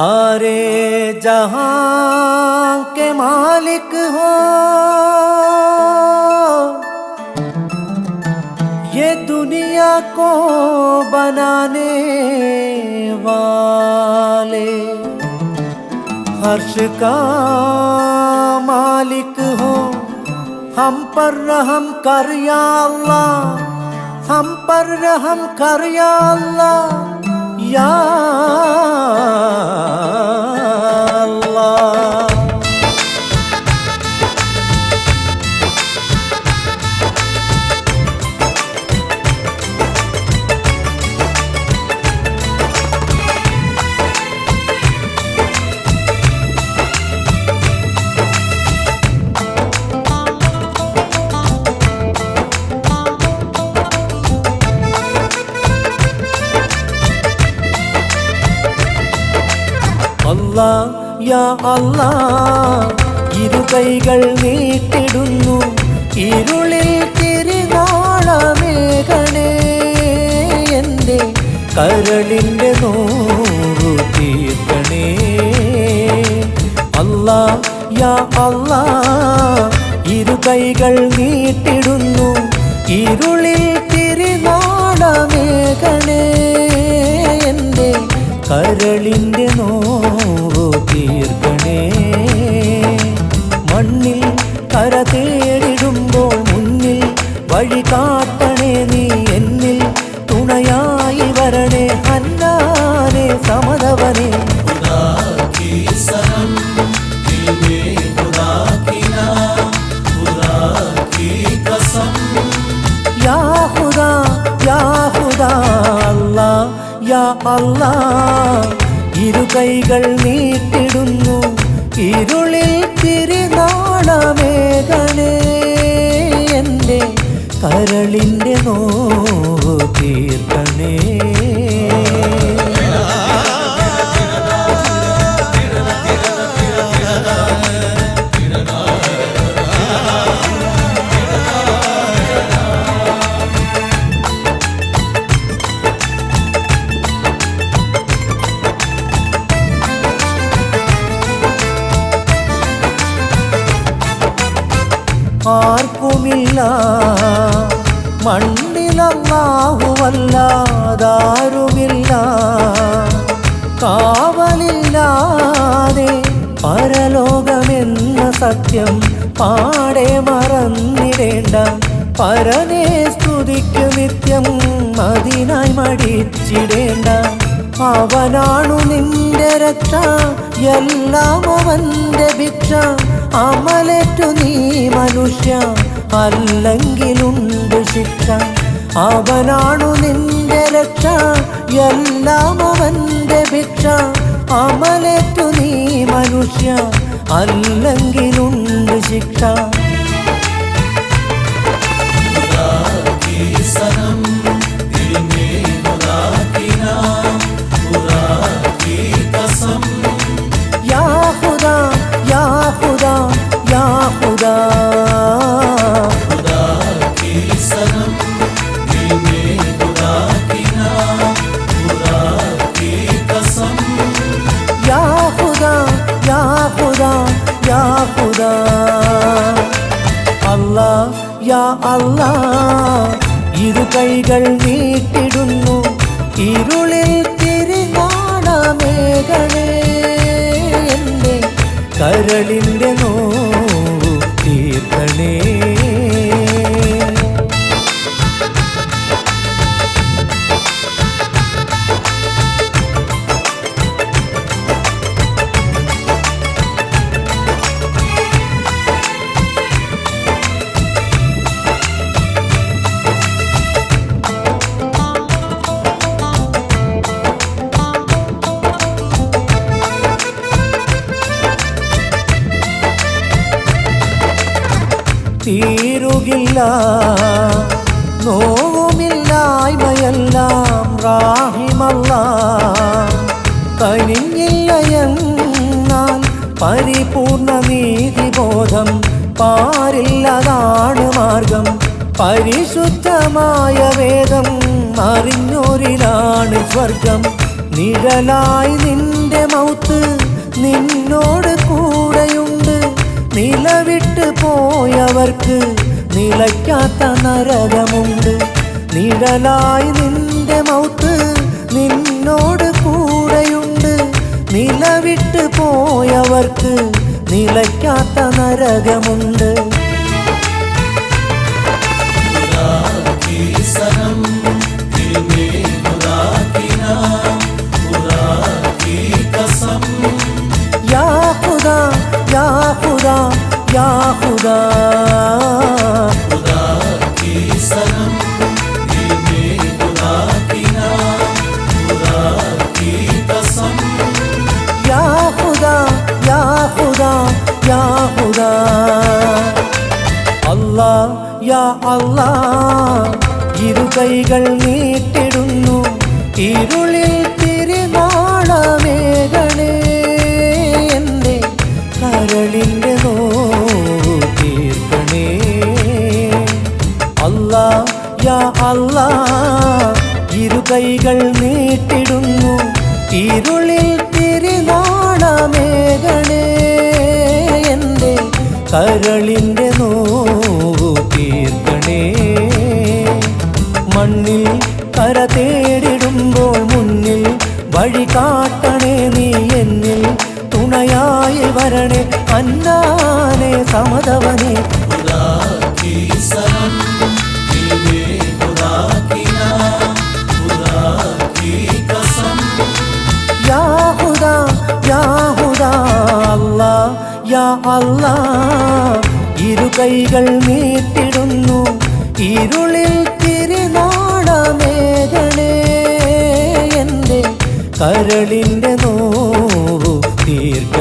सारे जहाँ के मालिक हो। ये दुनिया को बनाने वाले हर्ष का मालिक हो। हम पर रहम कर या अल्लाह, हम पर रहम कर या अल्लाह। یار അല്ലാ യാ അല്ലാ ഇരുകൈകൾ നീട്ടിടുന്നു. ഇരുളിൽ തിരുനാളമേകണേ. എന്റെ കരളിന്റെ നോറു തീർക്കണേ. അല്ലാ യാ അല്ലാ ഇരുകൈകൾ നീട്ടിടുന്നു. ഇരുളിൽ തിരുനാളമേകണേ. എന്റെ കരളിന്റെ നോവു യാ അല്ലാ ഇരു കൈകൾ നീട്ടിടുന്നു ഇരുളിൽ തിരുനാളമേകണേ. എന്റെ കരളിന്റെ നോ തീർക്കണേ. ആർക്കുമില്ല. മണ്ണിലല്ലാഹുവല്ലാതാരുമില്ല കാവലില്ലാതെ പരലോകമെന്ന സത്യം പാടെ മറന്നിടേണ്ട. പരനെ സ്തുതിക്കു നിത്യം അതിനായി മടിച്ചിടേണ്ട. അവനാണു നിന്റെ രക്ഷ എല്ലാം അവന്റെ ഭിക്ഷ അമലേറ്റു നീ മനുഷ്യ അല്ലെങ്കിലുണ്ട് ശിക്ഷ. അവനാണു നിന്റെ രക്ഷ എല്ലാം അവന്റെ ഭിക്ഷ. അമലേറ്റു നീ മനുഷ്യ അല്ലെങ്കിലുണ്ട് ശിക്ഷ. അല്ലാ. ഇരു കൈകൾ നീട്ടിടുന്നു. ഇരുളിൽ തിരുനാളമേകണേ എന്റെ കരളിന്റെ തീരുകില്ല. നോവുമില്ലായ്മയെല്ലാം റാഹിമല്ല. കഴിഞ്ഞില്ല എന്നാൽ പരിപൂർണ നീതിബോധം പാരില്ലതാണ് മാർഗം. പരിശുദ്ധമായ വേദം അറിഞ്ഞോരിലാണ് സ്വർഗം. നിഴലായി നിന്റെ മൗത്ത് നിന്നോട് കൂടെയുണ്ട് നിലവിട്ട് പോയവർക്ക് നിലയ്ക്കാത്ത നരകമുണ്ട്. നിഴലായി നിന്റെ മൗത്ത് നിന്നോട് കൂടെയുണ്ട്. നിലവിട്ട് പോയവർക്ക് നിലയ്ക്കാത്ത നരകമുണ്ട്. യാ ഖുദാ യാ ഖുദാ യാ ഖുദാ യാ ഖുദാ യാ ഖുദാ അല്ലാ യാ അല്ലാ ഇരു കൈകൾ നീട്ടിടുന്നു ഇരുളിൽ നീട്ടിടുന്നു. ഇരുളിൽ തിരുനാണമേകണേ എന്റെ കരളിന്റെ നോവു തീർക്കണേ. മണ്ണിൽ കര തേടിടുമ്പോൾ മുന്നിൽ വഴി കാട്ടണേ നീ എന്നിൽ. തുണയായി വരണേ അന്നാനെ സമതവനെ. യാ അല്ലാ ഇരു കൈകൾ നീട്ടിടുന്നു. ഇരുളിൽ തിരുനാളമേകണേ എന്റെ കരളിന്റെ നോവു തീർക്കണേ